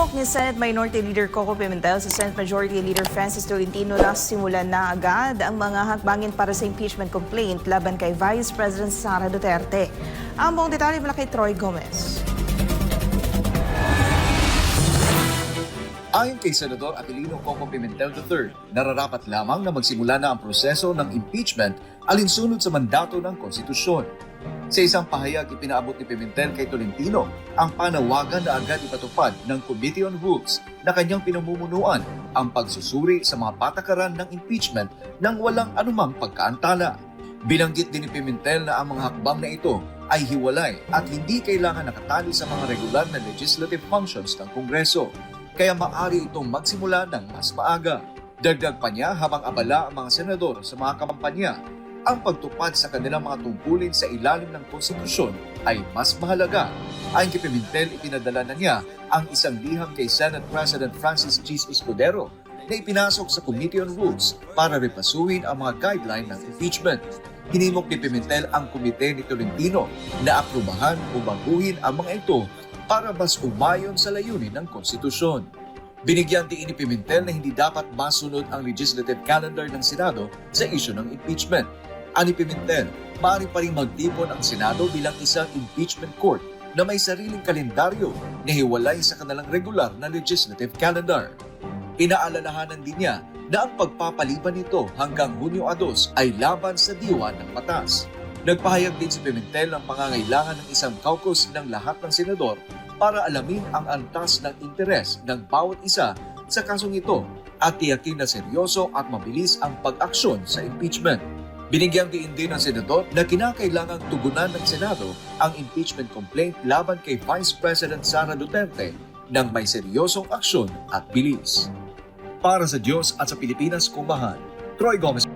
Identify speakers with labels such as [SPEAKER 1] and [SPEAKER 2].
[SPEAKER 1] Hinimok ni Senate Minority Leader Coco Pimentel sa Senate Majority Leader Francis Tolentino na simulan na agad ang mga hakbangin para sa impeachment complaint laban kay Vice President Sara Duterte. Ang buong detalye mula kay Troy Gomez.
[SPEAKER 2] Ayon kay Senador Aquilino Coco Pimentel III, nararapat lamang na magsimula na ang proseso ng impeachment alinsunod sa mandato ng konstitusyon. Sa isang pahayag, ipinaabot ni Pimentel kay Tolentino ang panawagan na agad ipatupad ng Committee on Rules na kanyang pinamumunuan ang pagsusuri sa mga patakaran ng impeachment nang walang anumang pagkaantala. Binanggit din ni Pimentel na ang mga hakbang na ito ay hiwalay at hindi kailangan nakatali sa mga regular na legislative functions ng Kongreso kaya maaari itong magsimula ng mas maaga. Dagdag pa niya habang abala ang mga senador sa mga kampanya, ang pagtupad sa kanilang mga tungkulin sa ilalim ng konstitusyon ay mas mahalaga. Ayon kay Pimentel, ipinadala na niya ang isang liham kay Senate President Francis G. Escudero na ipinasok sa Committee on Rules para repasuhin ang mga guideline ng impeachment. Hinimok ni Pimentel ang komite ni Tolentino na aprubahan o baguhin ang mga ito para mas umayon sa layunin ng konstitusyon. Binigyan din ni Pimentel na hindi dapat masunod ang legislative calendar ng Senado sa isyu ng impeachment. Ani Pimentel, maaari pa rin magtipon ang Senado bilang isang impeachment court na may sariling kalendaryo na hiwalay sa kanilang regular na legislative calendar. Inaalalahanan din niya na ang pagpapaliban nito hanggang Hunyo 2 ay laban sa diwa ng batas. Nagpahayag din si Pimentel ng pangangailangan ng isang caucus ng lahat ng senador para alamin ang antas ng interes ng bawat isa sa kasong ito at tiyakin na seryoso at mabilis ang pag-aksyon sa impeachment. Binigyang diin din ng senador na kinakailangang tugunan ng Senado ang impeachment complaint laban kay Vice President Sara Duterte ng may seryosong aksyon at bilis. Para sa Diyos at sa Pilipinas kung mahal, Troy Gomez